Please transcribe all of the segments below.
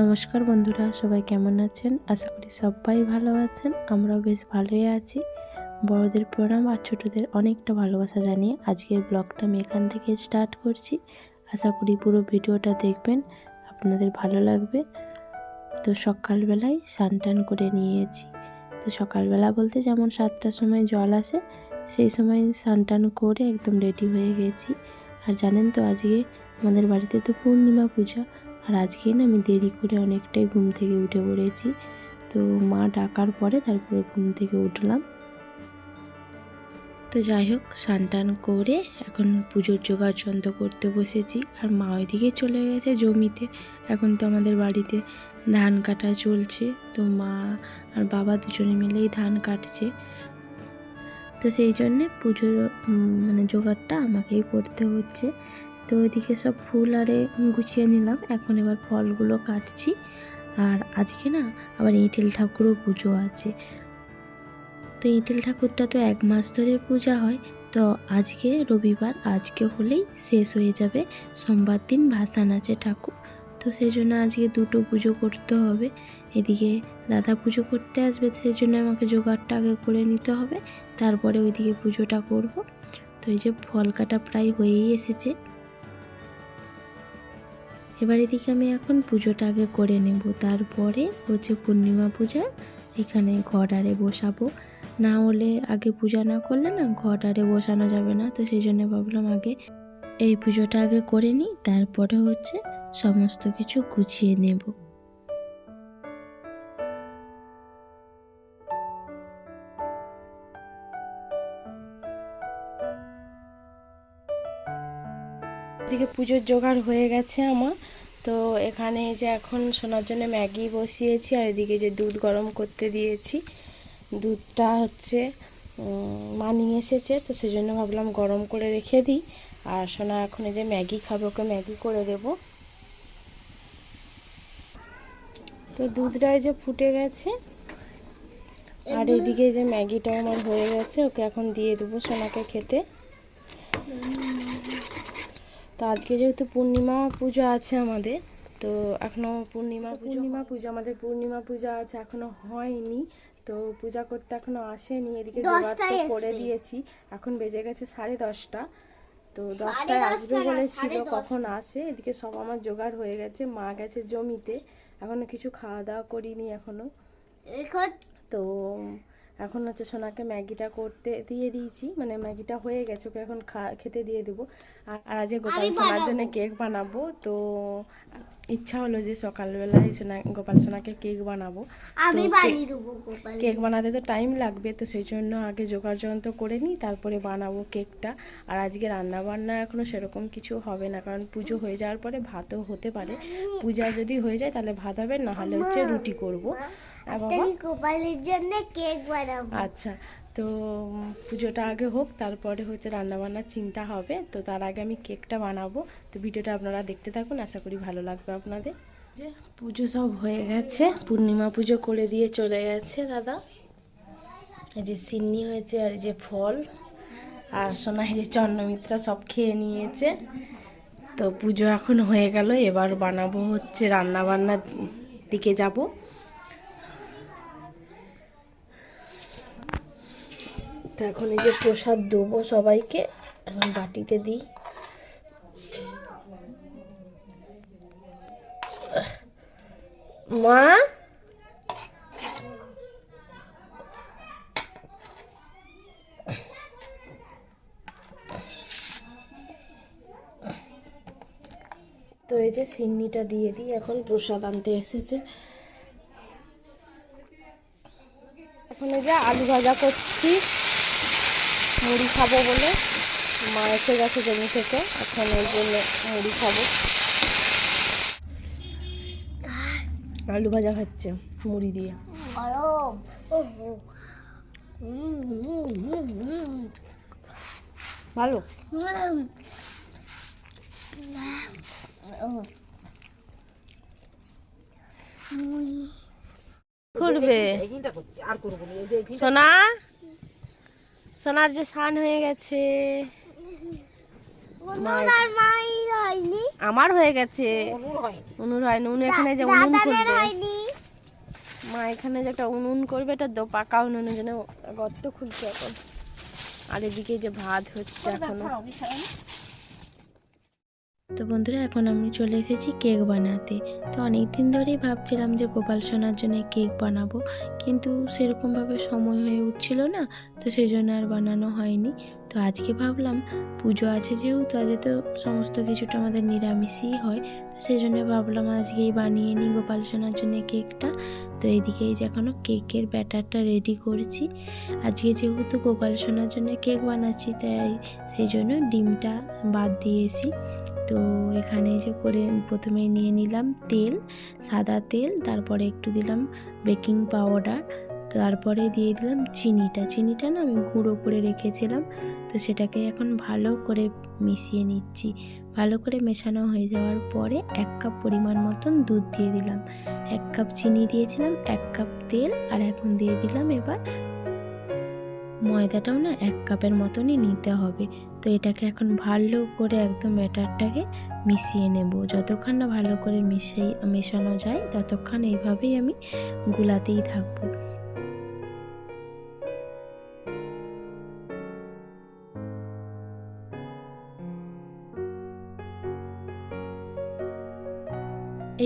নমস্কার বন্ধুরা, সবাই কেমন আছেন? আশা করি সবাই ভালো আছেন, আমরাও বেশ ভালোই আছি। বড়দের প্রণাম আর ছোটদের অনেকটা ভালোবাসা জানিয়ে আজকের ব্লগটা আমি এখান থেকে স্টার্ট করছি। আশা করি পুরো ভিডিওটা দেখবেন, আপনাদের ভালো লাগবে। তো সকালবেলায় স্নান টান করে নিয়েছি। তো সকালবেলা বলতে যেমন সাতটার সময় জল আসে, সেই সময় স্নান টান করে একদম রেডি হয়ে গেছি। আর জানেন তো আজকে আমাদের বাড়িতে তো পূর্ণিমা পূজা আর আজকে না আমি দেরি করে অনেকটাই ঘুম থেকে উঠে পড়েছি। তো মা ডাকার পরে তারপরে ঘুম থেকে উঠলাম। তো যাই হোক টান করে এখন পুজোর জোগাড় যন্ত্র করতে বসেছি। আর মা ওইদিকে চলে গেছে জমিতে। এখন তো আমাদের বাড়িতে ধান কাটা চলছে। তো মা আর বাবা দুজনে মিলেই ধান কাটছে। তো সেই জন্যে পুজো মানে জোগাড়টা আমাকেই করতে হচ্ছে। তো ওইদিকে সব ফুল আরে গুছিয়ে নিলাম। এখন এবার ফলগুলো কাটছি। আর আজকে না আবার ইঁটেল ঠাকুরও পুজো আছে। তো ইঁটেল ঠাকুরটা তো এক মাস ধরে পূজা হয়। তো আজকে রবিবার, আজকে হলেই শেষ হয়ে যাবে। সোমবার দিন ভাসান আছে ঠাকুর। তো সেই জন্য আজকে দুটো পুজো করতে হবে। এদিকে দাদা পুজো করতে আসবে, সেই জন্য আমাকে জোগাড়টা আগে করে নিতে হবে। তারপরে ওইদিকে পুজোটা করব। তো এই যে ফল কাটা প্রায় হয়েই এসেছে। এবার এদিকে আমি এখন পুজোটা আগে করে নেব। তারপরে হচ্ছে পূর্ণিমা পূজা, এখানে ঘর আরে বসাবো। না হলে আগে পূজা না করলে না ঘর আরে বসানো যাবে না। তো সেই জন্য ভাবলাম আগে এই পুজোটা আগে করে নিই, তারপরে হচ্ছে সমস্ত কিছু গুছিয়ে নেব। এদিকে পুজোর জোগাড় হয়ে গেছে আমার। তো এখানে এই যে এখন শোনার জন্য ম্যাগি বসিয়েছি আর এদিকে যে দুধ গরম করতে দিয়েছি। দুধটা হচ্ছে মা নিয়ে এসেছে তো সেই জন্য ভাবলাম গরম করে রেখে দিই। আর সোনা এখন এই যে ম্যাগি খাবে ওকে ম্যাগি করে দেব। তো দুধটা যে ফুটে গেছে। আর এদিকে যে ম্যাগিটাও আমার হয়ে গেছে ওকে এখন দিয়ে দেবো সোনাকে খেতে। তো আজকে যেহেতু পূর্ণিমা পুজো আছে আমাদের তো এখনও পূর্ণিমা পূর্ণিমা পুজো আমাদের পূর্ণিমা পূজা আছে এখনও হয়নি তো পূজা করতে এখনও আসেনি এদিকে জোগাড় তো করে দিয়েছি এখন বেজে গেছে সাড়ে দশটা তো দশটায় আসবে বলেছিল কখন আসে এদিকে সব আমার জোগাড় হয়ে গেছে মা গেছে জমিতে এখনও কিছু খাওয়া দাওয়া করিনি এখনও তো এখন হচ্ছে সোনাকে ম্যাগিটা করতে দিয়ে দিয়েছি মানে ম্যাগিটা হয়ে গেছে ওকে এখন খেতে দিয়ে দেবো। আর আজকে গোপাল সোনার জন্য কেক বানাবো তো ইচ্ছা হলো যে সকালবেলায় সোনা গোপাল সোনাকে কেক বানাবো। কেক বানাতে তো টাইম লাগবে তো সেই জন্য আগে জোগাড় যন্ত্র করে নিই তারপরে বানাবো কেকটা। আর আজকে রান্না বান্না এখনও সেরকম কিছু হবে না কারণ পুজো হয়ে যাওয়ার পরে ভাতও হতে পারে। পূজা যদি হয়ে যায় তাহলে ভাত হবে না হলে হচ্ছে রুটি করব। গোপালের জন্য কেক বানাবো? আচ্ছা তো পুজোটা আগে হোক তারপরে হচ্ছে রান্নাবান্নার চিন্তা হবে তো তার আগে আমি কেকটা বানাবো। তো ভিডিওটা আপনারা দেখতে থাকুন আশা করি ভালো লাগবে আপনাদের। যে পুজো সব হয়ে গেছে পূর্ণিমা পুজো করে দিয়ে চলে গেছে দাদা। এই যে সিন্নি হয়েছে আর এই যে ফল আর সোনা এই যে চন্দ্রমিত্রা সব খেয়ে নিয়েছে। তো পুজো এখন হয়ে গেল এবার বানাবো হচ্ছে রান্না বান্নার দিকে যাব। তো এখন এই যে প্রসাদ দেবো সবাইকে। এখন বাটিতে দিই। মা? তো এই যে সিন্নিটা দিয়ে দিই, এখন প্রসাদ আনতে এসেছে। এখন এই যে আলু ভাজা করছি। মুড়ি খাব বলে মা এসে গেছে জমি থেকে। এখন এই জন্য মুড়ি খাব। আলু ভাজা খাচ্ছে মুড়ি দিয়ে। ভালো। করবে। সোনা? সোনার যে স্নান হয়ে গেছে। আমার হয়ে গেছে। উনুর হয়নি। উনুন হয় না উনুন এখানে যে উনুন করবে খুলবে। মা এখানে যে একটা উনুন করবে এটা দো পাকা উনুনের জন্য গর্ত খুলছে এখন। আর এদিকে যে ভাত হচ্ছে এখনও। তো বন্ধুরা, এখন আমি চলে এসেছি কেক বানাতে। তো অনেক দিন ধরেই ভাবছিলাম যে গোপাল সোনার জন্য কেক বানাবো, কিন্তু সেরকমভাবে সময় হয়ে উঠছিল না, তো সেই জন্য আর বানানো হয়নি। তো আজকে ভাবলাম পুজো আছে যেহেতু আজকে তো সমস্ত কিছুটা আমাদের নিরামিষই হয়। তো সেই জন্য ভাবলাম আজকেই বানিয়ে নিই গোপাল সোনার জন্য কেকটা। তো এইদিকে এই যে এখনও কেকের ব্যাটারটা রেডি করছি। আজকে যেহেতু গোপাল সোনার জন্য কেক বানাচ্ছি, তাই সেই জন্য ডিমটা বাদ দিয়েছি। তো এখানে যে করে প্রথমে নিয়ে নিলাম তেল, সাদা তেল, তারপরে একটু দিলাম বেকিং পাউডার তারপরে দিয়ে দিলাম চিনিটা। চিনিটা না আমি গুঁড়ো করে রেখেছিলাম। তো সেটাকে এখন ভালো করে মিশিয়ে নিচ্ছি। ভালো করে মেশানো হয়ে যাওয়ার পরে এক কাপ পরিমাণ মতন দুধ দিয়ে দিলাম। এক কাপ চিনি দিয়েছিলাম, এক কাপ তেল আর এখন দিয়ে দিলাম এবার ময়দাটাও না এক কাপের মতনই নিতে হবে। তো এটাকে এখন ভালো করে একদম ব্যাটারটাকে মিশিয়ে নেব। যতক্ষণ না ভালো করে মিশিয়ে মেশানো যায় ততক্ষণ এইভাবেই আমি গুলাতেই থাকব।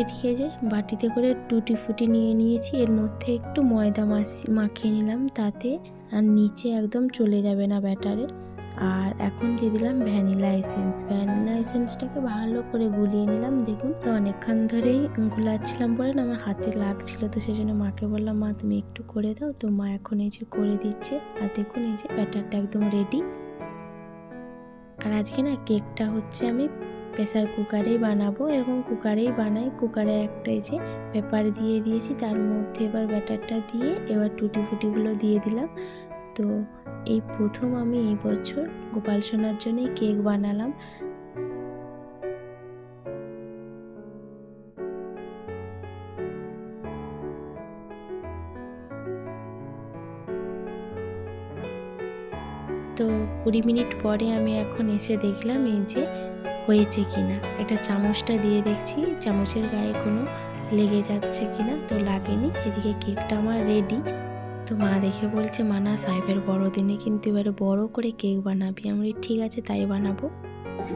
এদিকে যে বাটিতে করে টুটি ফুটি নিয়ে নিয়েছি। এর মধ্যে একটু ময়দা মাখিয়ে নিলাম তাতে। আর নিচে একদম চলে যাবে না ব্যাটারে। আর এখন দিয়ে দিলাম ভ্যানিলা এসেন্স। ভ্যানিলা এসেন্সটাকে ভালো করে গুলিয়ে নিলাম। দেখুন, তো অনেকক্ষণ ধরেই গুলাচ্ছিলাম বলে না, আমার হাতে লাগছিল তো সেই জন্য মাকে বললাম, মা, তুমি একটু করে দাও। তো মা এখন এই যে করে দিচ্ছে। আর দেখুন, এই যে ব্যাটারটা একদম রেডি আর আজকে না কেকটা হচ্ছে আমি প্রেসার কুকারেই বানাবো, এরকম কুকারেই বানাই। কুকারে একটা যে পেপার দিয়ে দিয়েছি, তার মধ্যে এবার ব্যাটারটা দিয়ে এবার টুটি ফুটিগুলো দিয়ে দিলাম। তো এই প্রথম আমি এই বছর গোপাল সোনার জন্যই কেক বানালাম। তো কুড়ি মিনিট পরে আমি এখন এসে দেখলাম এই যে হয়েছে কিনা। একটা চামচটা দিয়ে দেখছি চামচের গায়ে কোনো লেগে যাচ্ছে কিনা তো লাগেনি। এদিকে কেকটা আমার রেডি তো মা দেখে বলছে মা না সাহেবের বড়দিনে কিন্তু এবারে বড় করে কেক বানাবি। আমি ঠিক আছে তাই বানাবো।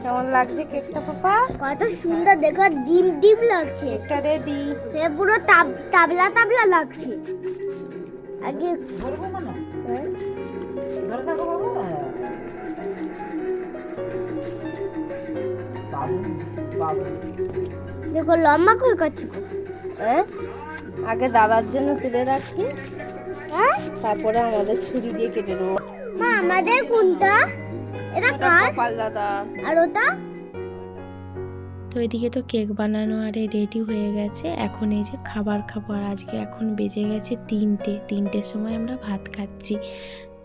কেমন লাগছে কেকটা পাপা? কত সুন্দর দেখো ডিম ডিম লাগছে। কেকটা রেডি সে পুরো তাব তাবলা তাবলা লাগছে। আগে ধরবো না ধরে থাকো দেখো লম্বা করে কাটছে হ্যাঁ আগে দাদার জন্য তুলে রাখি। হ্যাঁ? তারপরে আমাদের ছুরি দিয়ে কেটে নেব। মা আমাদের কোনটা? এটা কার? দাদা। আর ওটা? তো এদিকে তো কেক বানানো আরে রেডি হয়ে গেছে। এখন এই যে খাবার খাবার আজকে এখন বেজে গেছে তিনটে। তিনটের সময় আমরা ভাত খাচ্ছি।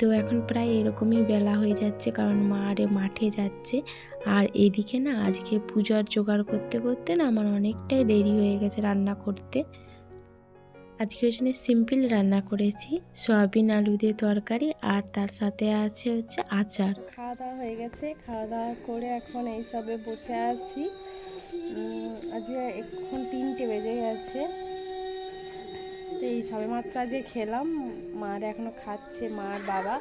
তো এখন প্রায় এরকমই বেলা হয়ে যাচ্ছে কারণ মা আরে মাঠে যাচ্ছে। আর এদিকে না আজকে পূজার জোগাড় করতে করতে না আমার অনেকটাই দেরি হয়ে গেছে রান্না করতে। আজকে ওই জন্য সিম্পল রান্না করেছি, সয়াবিন আলু দিয়ে তরকারি আর তার সাথে আছে হচ্ছে আচার। খাওয়া দাওয়া হয়ে গেছে, খাওয়া দাওয়া করে এখন এইসবে বসে আছি। আজকে এখন তিনটে বেজে গেছে। তো এই সবে মাত্র আজকে খেলাম, মার এখনও খাচ্ছে মার বাবা,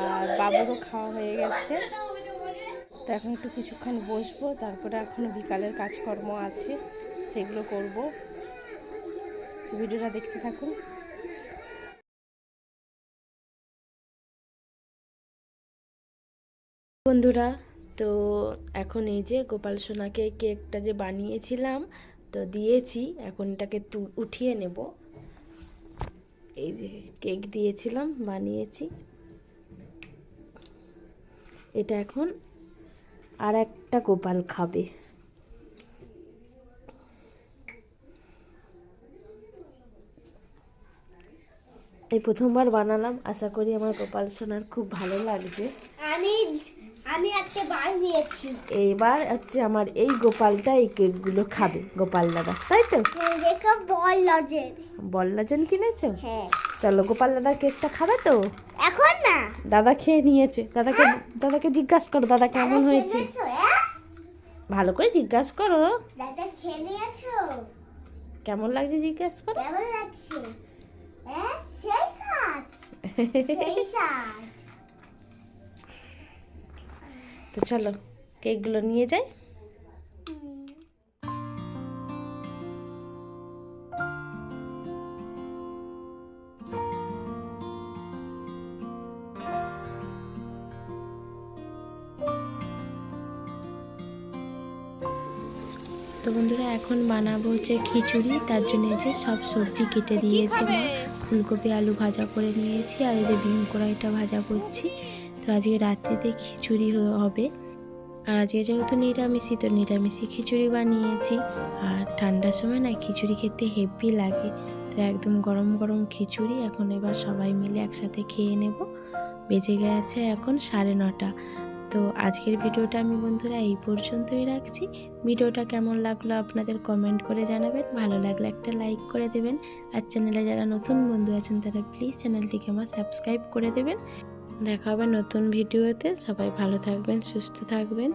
আর বাবুরও খাওয়া হয়ে গেছে। তো এখন একটু কিছুক্ষণ বসবো, তারপরে এখনও বিকালের কাজকর্ম আছে, সেগুলো করব। ভিডিওটা দেখতে থাকুন। বন্ধুরা, তো এখন এই যে গোপাল সোনাকে কেকটা যে বানিয়েছিলাম, তো দিয়েছি, এখন এটাকে উঠিয়ে নেব। এই যে কেক দিয়েছিলাম বানিয়েছি। এটা এখন আর একটা গোপাল খাবে। এই প্রথমবার বানালাম আশা করি আমার গোপাল সোনার খুব ভালো লাগবে। আমি আমি একটা বাল নিয়েছি। এইবার হচ্ছে আমার এই গোপালটা এই কেকগুলো খাবে গোপাল দাদা তাই তো? দেখো বল লজে বল্লাজন কিনেছো? হ্যাঁ। চলো গোপাল দাদা কেকটা খাবে তো? এখন না। দাদা খেয়ে নিয়েছে। দাদাকে দাদাকে জিজ্ঞাসা করো দাদা কেমন হয়েছে? হ্যাঁ? ভালো করে জিজ্ঞাসা করো। দাদা খেয়ে নিয়েছো? কেমন লাগছে জিজ্ঞাসা করো? কেমন লাগছে? হ্যাঁ? সেই সেই তো চলো কেকগুলো নিয়ে যাই। তো বন্ধুরা এখন বানাবো হচ্ছে খিচুড়ি। তার জন্য যে সব সবজি কেটে দিয়েছি। মা ফুলকপি আলু ভাজা করে নিয়েছি আর এই যে বিম কড়াইটা ভাজা করছি। তো আজকে রাত্রিতে খিচুড়ি হবে। আর আজকে যেহেতু নিরামিষই তো নিরামিষই খিচুড়ি বানিয়েছি। আর ঠান্ডার সময় না খিচুড়ি খেতে হেভি লাগে। তো একদম গরম গরম খিচুড়ি। এখন এবার সবাই মিলে একসাথে খেয়ে নেব। বেজে গেছে এখন সাড়ে নটা। তো আজকের ভিডিওটা আমি বন্ধুরা এই পর্যন্তই রাখছি। ভিডিওটা কেমন লাগল আপনাদের কমেন্ট করে জানাবেন। ভালো লাগলে একটা লাইক করে দেবেন। আর চ্যানেলে যারা নতুন বন্ধু আছেন, তারা প্লিজ চ্যানেলটিকে আমার সাবস্ক্রাইব করে দেবেন। দেখা হবে নতুন ভিডিওতে। সবাই ভালো থাকবেন, সুস্থ থাকবেন।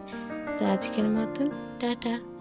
তো আজকের মতন, টাটা।